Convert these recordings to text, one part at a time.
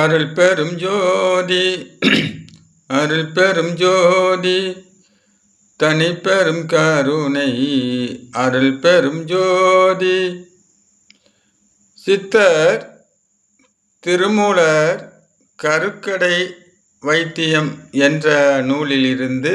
அருள் பெரும் ஜோதி அருள் பெரும் ஜோதி தனி பெரும் கருணை அருள் பெரும் ஜோதி. சித்தர் திருமூலர் கருக்கடை வைத்தியம் என்ற நூலிலிருந்து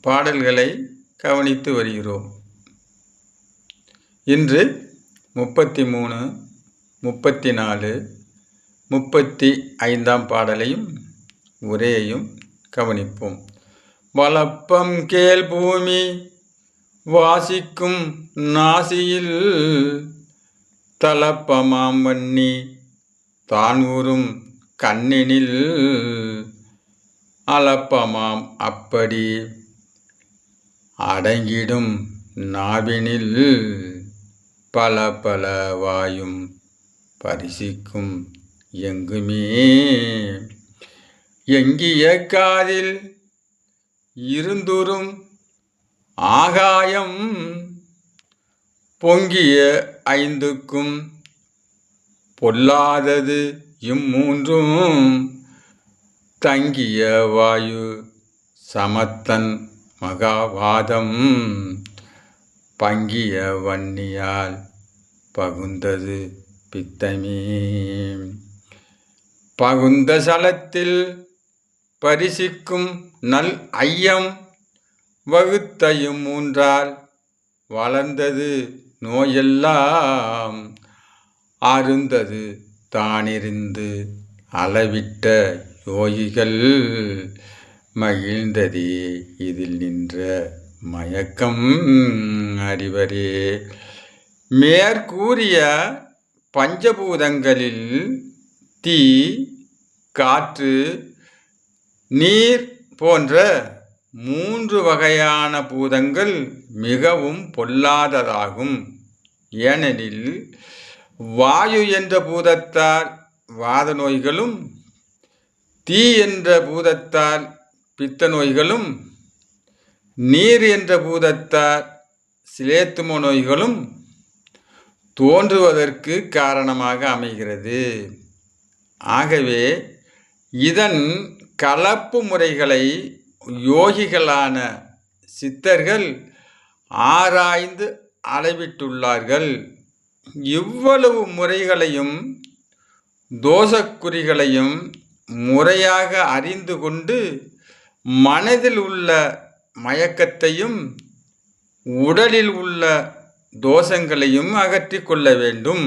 பாடல்களை கவனித்து வருகிறோம். இன்று முப்பத்தி மூணு முப்பத்தி நாலு முப்பத்தி ஐந்தாம் பாடலையும் உரையையும் கவனிப்போம். வளப்பம் கேள் பூமி வாசிக்கும் நாசியில் தலப்பமாம் வன்னி தான் ஊறும் கண்ணினில் அலப்பமாம் அப்படி அடங்கிடும் நாவினில் பல பல வாயும் பரிசிக்கும் எங்குமே. எங்கிய காதில் இருந்துரும் ஆகாயம் பொங்கிய ஐந்துக்கும் பொல்லாதது இம்மூன்றும் தங்கிய வாயு சமத்தன் மகாவாதம் பங்கிய வன்னியால் பகுந்தது பித்தமே. பகுந்த சலத்தில் பரிசிக்கும் நல் ஐயம் வகுத்தையும் மூன்றால் வளர்ந்தது நோயெல்லாம் அருந்தது தானிருந்து அளவிட்ட யோகிகள் மகிழ்ந்ததே இதில் நின்ற மயக்கம். அறிவரே மேற்கூறிய பஞ்சபூதங்களில் தீ காற்று நீர் போன்ற மூன்று வகையான பூதங்கள் மிகவும் பொல்லாததாகும். ஏனெனில் வாயு என்ற பூதத்தால் வாத நோய்களும் தீ என்ற பூதத்தால் பித்த நோய்களும் நீர் என்ற பூதத்தால் சிலேத்தும நோய்களும் தோன்றுவதற்கு காரணமாக அமைகிறது. ஆகவே இதன் கலப்பு முறைகளை யோகிகளான சித்தர்கள் ஆராய்ந்து அளவிட்டுள்ளார்கள். இவ்வளவு முறைகளையும் தோஷக்குறிகளையும் முறையாக அறிந்து கொண்டு மனதில் உள்ள மயக்கத்தையும் உடலில் உள்ள தோஷங்களையும் அகற்றி கொள்ள வேண்டும்.